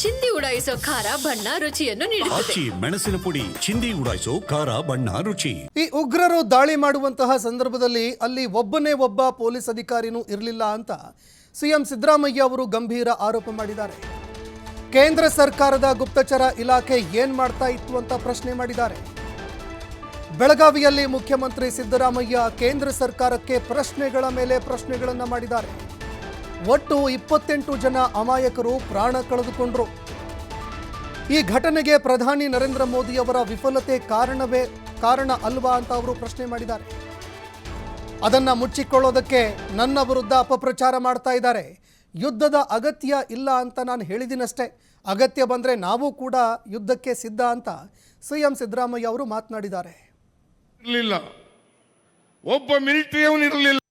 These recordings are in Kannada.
ಚಿಂದಿ ಉಡಾಯಿಸೋ ಖಾರ ಬಣ್ಣ ರುಚಿಯನ್ನು ನೀಡುತ್ತದೆ. ಆಚಿ ಮೆಣಸಿನ ಪುಡಿ ಚಿಂದಿ ಉಡಾಯಿಸೋ ಖಾರ ಬಣ್ಣ ರುಚಿ. ಈ ಉಗ್ರರು ದಾಳಿ ಮಾಡುವಂತಹ ಸಂದರ್ಭದಲ್ಲಿ ಅಲ್ಲಿ ಒಬ್ಬನೇ ಒಬ್ಬ ಪೊಲೀಸ್ ಅಧಿಕಾರಿನೂ ಇರಲಿಲ್ಲ ಅಂತ ಸಿಎಂ ಸಿದ್ದರಾಮಯ್ಯ ಅವರು ಗಂಭೀರ ಆರೋಪ ಮಾಡಿದ್ದಾರೆ. ಕೇಂದ್ರ ಸರ್ಕಾರದ ಗುಪ್ತಚರ ಇಲಾಖೆ ಏನ್ ಮಾಡ್ತಾ ಇತ್ತು ಅಂತ ಪ್ರಶ್ನೆ ಮಾಡಿದ್ದಾರೆ. ಬೆಳಗಾವಿಯಲ್ಲಿ ಮುಖ್ಯಮಂತ್ರಿ ಸಿದ್ದರಾಮಯ್ಯ ಕೇಂದ್ರ ಸರ್ಕಾರಕ್ಕೆ ಪ್ರಶ್ನೆಗಳ ಮೇಲೆ ಪ್ರಶ್ನೆಗಳನ್ನು ಮಾಡಿದ್ದಾರೆ. ಒಟ್ಟು ಇಪ್ಪತ್ತೆಂಟು ಜನ ಅಮಾಯಕರು ಪ್ರಾಣ ಕಳೆದುಕೊಂಡರು. ಈ ಘಟನೆಗೆ ಪ್ರಧಾನಿ ನರೇಂದ್ರ ಮೋದಿ ಅವರ ವಿಫಲತೆ ಕಾರಣವೇ ಕಾರಣ ಅಲ್ವಾ ಅಂತ ಅವರು ಪ್ರಶ್ನೆ ಮಾಡಿದ್ದಾರೆ. ಅದನ್ನ ಮುಚ್ಚಿಕೊಳ್ಳೋದಕ್ಕೆ ನನ್ನ ವಿರುದ್ಧ ಅಪಪ್ರಚಾರ ಮಾಡ್ತಾ ಇದ್ದಾರೆ. ಯುದ್ಧದ ಅಗತ್ಯ ಇಲ್ಲ ಅಂತ ನಾನು ಹೇಳಿದಿನಷ್ಟೇ. ಅಗತ್ಯ ಬಂದರೆ ನಾವು ಕೂಡ ಯುದ್ಧಕ್ಕೆ ಸಿದ್ಧ ಅಂತ ಸಿಎಂ ಸಿದ್ದರಾಮಯ್ಯ ಅವರು ಮಾತನಾಡಿದ್ದಾರೆ. ಇರಲಿಲ್ಲ. ಒಬ್ಬ ಮಿಲಿಟರಿಯವನು ಇರಲಿಲ್ಲ.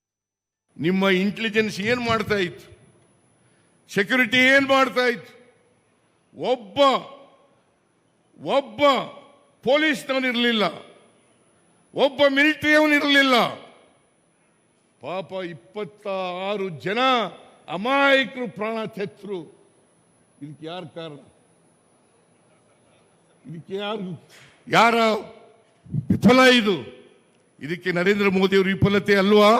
ನಿಮ್ಮ ಇಂಟೆಲಿಜೆನ್ಸ್ ಏನು ಮಾಡ್ತಾ ಇತ್ತು? ಸೆಕ್ಯೂರಿಟಿ ಏನು ಮಾಡ್ತಾ ಇತ್ತು? ಒಬ್ಬ ಒಬ್ಬ ಪೊಲೀಸ್ನವನಿರಲಿಲ್ಲ. ಒಬ್ಬ ಮಿಲಿಟರಿಯವನು ಇರಲಿಲ್ಲ ಪಾಪ ಇಪ್ಪತ್ತ ಆರು ಜನ ಅಮಾಯಕರು ಪ್ರಾಣ ತೆತ್ತರು ಇದಕ್ಕೆ ಯಾರು ಕಾರಣ? ಇದಕ್ಕೆ ಯಾರು? ಯಾರ ವಿಫಲ ಇದು? ಇದಕ್ಕೆ ನರೇಂದ್ರ ಮೋದಿ ಅವರು ವಿಫಲತೆ ಅಲ್ವಾ?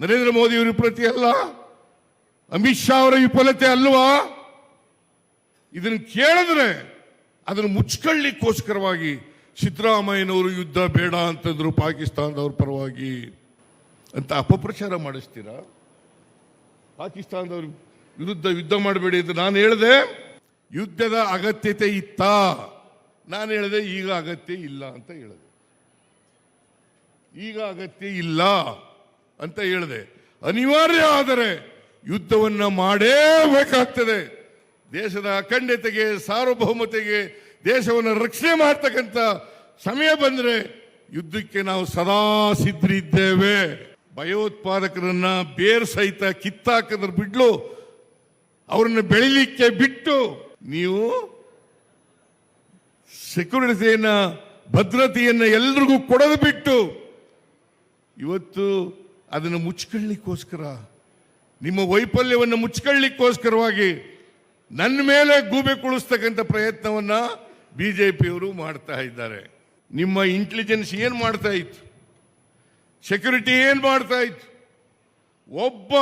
ನರೇಂದ್ರ ಮೋದಿ ಅವರ ವಿಫಲತೆ ಅಲ್ಲ? ಅಮಿತ್ ಶಾ ಅವರ ವಿಫಲತೆ ಅಲ್ವಾ? ಇದನ್ನು ಕೇಳಿದ್ರೆ ಅದನ್ನು ಮುಚ್ಕೊಳ್ಳಿಕ್ಕೋಸ್ಕರವಾಗಿ ಸಿದ್ದರಾಮಯ್ಯನವರು ಯುದ್ಧ ಬೇಡ ಅಂತಂದ್ರು ಪಾಕಿಸ್ತಾನದವ್ರ ಪರವಾಗಿ. ಅಂತ ಅಪಪ್ರಚಾರ ಮಾಡಿಸ್ತೀರಾ? ಪಾಕಿಸ್ತಾನದವ್ರ ವಿರುದ್ಧ ಯುದ್ಧ ಮಾಡಬೇಡಿ ಅಂತ ನಾನು ಹೇಳಿದೆ, ಯುದ್ಧದ ಅಗತ್ಯತೆ ಇತ್ತ? ನಾನು ಹೇಳಿದೆ, ಈಗ ಅಗತ್ಯ ಇಲ್ಲ ಅಂತ ಹೇಳಿದೆ. ಈಗ ಅಗತ್ಯ ಇಲ್ಲ. ಅಂತ ಹೇಳಿದೆ. ಅನಿವಾರ್ಯ ಆದರೆ ಯುದ್ಧವನ್ನ ಮಾಡೇಬೇಕಾಗ್ತದೆ ದೇಶದ ಅಖಂಡತೆಗೆ, ಸಾರ್ವಭೌಮತೆಗೆ, ದೇಶವನ್ನು ರಕ್ಷಣೆ ಮಾಡ್ತಕ್ಕಂಥ ಸಮಯ ಬಂದ್ರೆ ಯುದ್ಧಕ್ಕೆ ನಾವು ಸದಾ ಸಿದ್ಧರಿದ್ದೇವೆ. ಭಯೋತ್ಪಾದಕರನ್ನ ಬೇರ್ ಸಹಿತ ಕಿತ್ತಾಕದ್ರ ಬಿಡ್ಲು, ಅವರನ್ನು ಬೆಳಿಲಿಕ್ಕೆ ಬಿಟ್ಟು ನೀವು ಸೆಕ್ಯೂರಿಟಿಯನ್ನ, ಭದ್ರತೆಯನ್ನು ಎಲ್ರಿಗೂ ಕೊಡದು ಬಿಟ್ಟು ಇವತ್ತು ಅದನ್ನು ಮುಚ್ಕೊಳ್ಳಿಕ್ಕೋಸ್ಕರ, ನಿಮ್ಮ ವೈಫಲ್ಯವನ್ನು ಮುಚ್ಕೊಳ್ಳಿಕ್ಕೋಸ್ಕರವಾಗಿ ನನ್ನ ಮೇಲೆ ಗೂಬೆ ಕುಳಿಸ್ತಕ್ಕಂಥ ಪ್ರಯತ್ನವನ್ನು ಬಿ ಜೆ ಪಿಯವರು ಮಾಡ್ತಾ ಇದ್ದಾರೆ. ನಿಮ್ಮ ಇಂಟೆಲಿಜೆನ್ಸ್ ಏನು ಮಾಡ್ತಾ ಇತ್ತು? ಸೆಕ್ಯೂರಿಟಿ ಏನು ಮಾಡ್ತಾ ಇತ್ತು? ಒಬ್ಬ